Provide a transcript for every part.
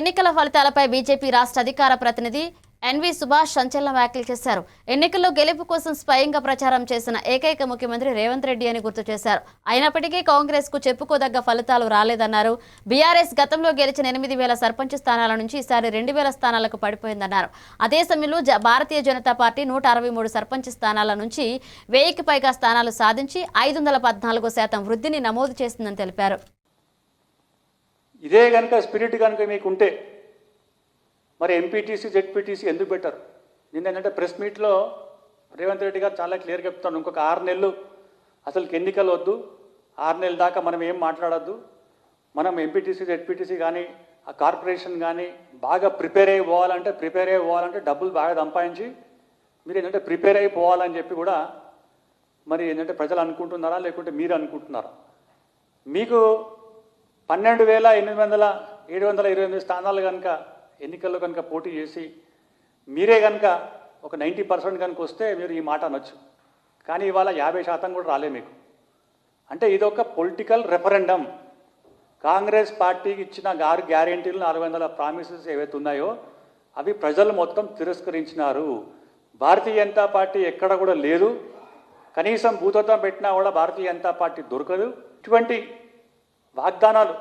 ఎన్నికల ఫలితాలపై బీజేపీ రాష్ట్ర అధికార ప్రతినిధి ఎన్వి సుభాష్ సంచలన వ్యాఖ్యలు చేశారు. ఎన్నికల్లో గెలుపు కోసం స్వయంగా ప్రచారం చేసిన ఏకైక ముఖ్యమంత్రి రేవంత్ రెడ్డి అని గుర్తు చేశారు. అయినప్పటికీ కాంగ్రెస్కు చెప్పుకోదగ్గ ఫలితాలు రాలేదన్నారు. బీఆర్ఎస్ గతంలో గెలిచిన ఎనిమిది వేల సర్పంచ్ స్థానాల నుంచి ఈసారి రెండు వేల స్థానాలకు పడిపోయిందన్నారు. అదే సమయంలో జ- భారతీయ జనతా పార్టీ నూట అరవై మూడు సర్పంచ్ స్థానాల నుంచి వెయ్యికి పైగా స్థానాలు సాధించి ఐదు వందల పద్నాలుగు శాతం వృద్ధిని నమోదు చేసిందని తెలిపారు. ఇదే కనుక స్పిరిట్ కనుక మీకు ఉంటే మరి ఎంపీటీసీ జెడ్పీటీసీ ఎందుకు పెట్టారు నిన్న ఏంటంటే ప్రెస్ మీట్లో రేవంత్ రెడ్డి గారు చాలా క్లియర్ చెప్తాను ఇంకొక ఆరు నెలలు అసలు ఎన్నికలు వద్దు ఆరు నెలల దాకా మనం ఏం మాట్లాడొద్దు మనం ఎంపీటీసీ జెడ్పీటీసీ కానీ ఆ కార్పొరేషన్ కానీ బాగా ప్రిపేర్ అయ్యి పోవాలంటే ప్రిపేర్ అయ్యి పోవాలంటే డబ్బులు బాగా సంపాదించి మీరు ఏంటంటే ప్రిపేర్ అయిపోవాలని చెప్పి కూడా మరి ఏంటంటే ప్రజలు అనుకుంటున్నారా లేకుంటే మీరు అనుకుంటున్నారా? మీకు పన్నెండు వేల ఎనిమిది వందల ఏడు వందల ఇరవై ఎనిమిది స్థానాలు కనుక ఎన్నికల్లో కనుక పోటీ చేసి మీరే కనుక ఒక నైంటీ పర్సెంట్ కనుక వస్తే మీరు ఈ మాట అనొచ్చు. కానీ ఇవాళ యాభై శాతం కూడా రాలే మీకు. అంటే ఇదొక పొలిటికల్ రెఫరెండం. కాంగ్రెస్ పార్టీకి ఇచ్చిన ఆరు గ్యారెంటీలు నాలుగు వందల ప్రామిసెస్ ఏవైతే ఉన్నాయో అవి ప్రజలు మొత్తం తిరస్కరించినారు. భారతీయ జనతా పార్టీ ఎక్కడ కూడా లేదు. కనీసం భూతత్వం పెట్టినా కూడా భారతీయ జనతా పార్టీ దొరకదు. ఇటువంటి వాగ్దానాలు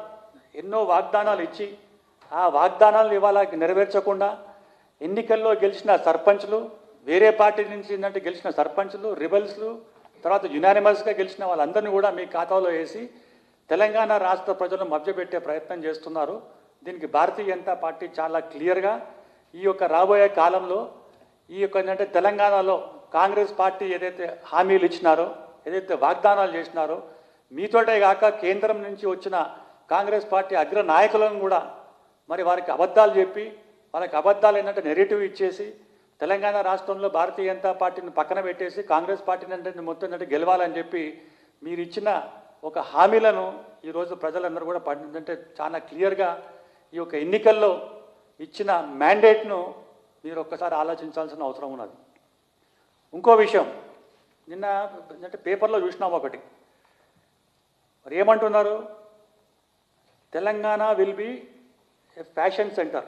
ఎన్నో వాగ్దానాలు ఇచ్చి ఆ వాగ్దానాలు ఇవాళ నెరవేర్చకుండా ఎన్నికల్లో గెలిచిన సర్పంచ్లు వేరే పార్టీ నుంచి ఏంటంటే గెలిచిన సర్పంచ్లు రిబల్స్లు తర్వాత యునానిమస్గా గెలిచిన వాళ్ళందరినీ కూడా మీ ఖాతాలో వేసి తెలంగాణ రాష్ట్ర ప్రజలను మభ్యపెట్టే ప్రయత్నం చేస్తున్నారు. దీనికి భారతీయ జనతా పార్టీ చాలా క్లియర్గా ఈ యొక్క రాబోయే కాలంలో ఈ యొక్క ఏంటంటే తెలంగాణలో కాంగ్రెస్ పార్టీ ఏదైతే హామీలు ఇచ్చినారో ఏదైతే వాగ్దానాలు చేసినారో మీతోటే కాక కేంద్రం నుంచి వచ్చిన కాంగ్రెస్ పార్టీ అగ్ర నాయకులను కూడా మరి వారికి అబద్ధాలు చెప్పి వాళ్ళకి అబద్ధాలు ఏంటంటే నెరేటివ్ ఇచ్చేసి తెలంగాణ రాష్ట్రంలో భారతీయ జనతా పార్టీని పక్కన పెట్టేసి కాంగ్రెస్ పార్టీని అంటే మొత్తం ఏంటంటే గెలవాలని చెప్పి మీరు ఇచ్చిన ఒక హామీలను ఈరోజు ప్రజలందరూ కూడా పడిందంటే చాలా క్లియర్గా ఈ యొక్క ఎన్నికల్లో ఇచ్చిన మ్యాండేట్ను మీరు ఒక్కసారి ఆలోచించాల్సిన అవసరం ఉన్నది. ఇంకో విషయం నిన్న అంటే పేపర్లో చూసినాం ఒకటి. మరి ఏమంటున్నారు? Telangana will be a fashion center